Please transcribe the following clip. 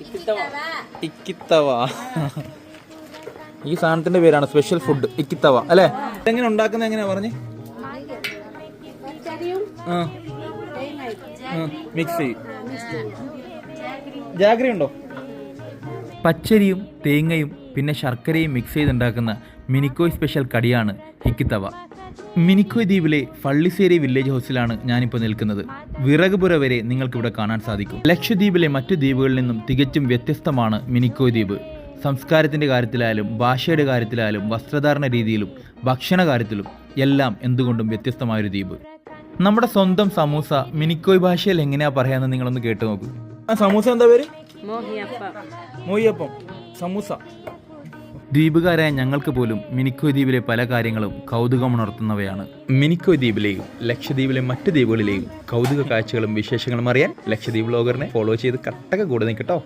ഇക്കിത്തവ. ഈ സാധനത്തിന്റെ പേരാണ് സ്പെഷ്യൽ ഫുഡ് ഇക്കിത്തവ അല്ലേ? എങ്ങനെ ഉണ്ടാക്കുന്നത് എങ്ങനെയാ പറഞ്ഞേ? Mixie jaggery. ഉണ്ടോ? പച്ചരിയും തേങ്ങയും പിന്നെ ശർക്കരയും മിക്സ് ചെയ്തുണ്ടാക്കുന്ന മിനിക്കോയ് സ്പെഷ്യൽ കടിയാണ് ഹിക്കിത്തവ മിനിക്കോയ് ദ്വീപിലെ ഫള്ളിശ്ശേരി വില്ലേജ് ഹൗസിലാണ് ഞാനിപ്പോൾ നിൽക്കുന്നത്. വിറകുപുര വരെ നിങ്ങൾക്കിവിടെ കാണാൻ സാധിക്കും. ലക്ഷദ്വീപിലെ മറ്റു ദ്വീപുകളിൽ നിന്നും തികച്ചും വ്യത്യസ്തമാണ് മിനിക്കോയ് ദ്വീപ്. സംസ്കാരത്തിന്റെ കാര്യത്തിലായാലും ഭാഷയുടെ കാര്യത്തിലായാലും വസ്ത്രധാരണ രീതിയിലും ഭക്ഷണ കാര്യത്തിലും എല്ലാം എന്തുകൊണ്ടും വ്യത്യസ്തമായൊരു ദ്വീപ്. നമ്മുടെ സ്വന്തം സമൂസ മിനിക്കോയ് ഭാഷയിൽ എങ്ങനെയാ പറയാന്ന് നിങ്ങളൊന്ന് കേട്ടു നോക്കൂ. ആ സമൂസ എന്താ പേര്? മോഹിയപ്പം. സമൂസ. ദ്വീപുകാരായ ഞങ്ങൾക്ക് പോലും മിനിക്കോയ് ദ്വീപിലെ പല കാര്യങ്ങളും കൗതുകമുണർത്തുന്നവയാണ്. മിനിക്കോയ് ദ്വീപിലെയും ലക്ഷദ്വീപിലെ മറ്റ് ദ്വീപുകളിലെയും കൗതുക കാഴ്ചകളും വിശേഷങ്ങളും അറിയാൻ ലക്ഷദ്വീപ് ബ്ലോഗറിനെ ഫോളോ ചെയ്ത് കട്ടക കൂടെ നിൽക്കട്ടോ.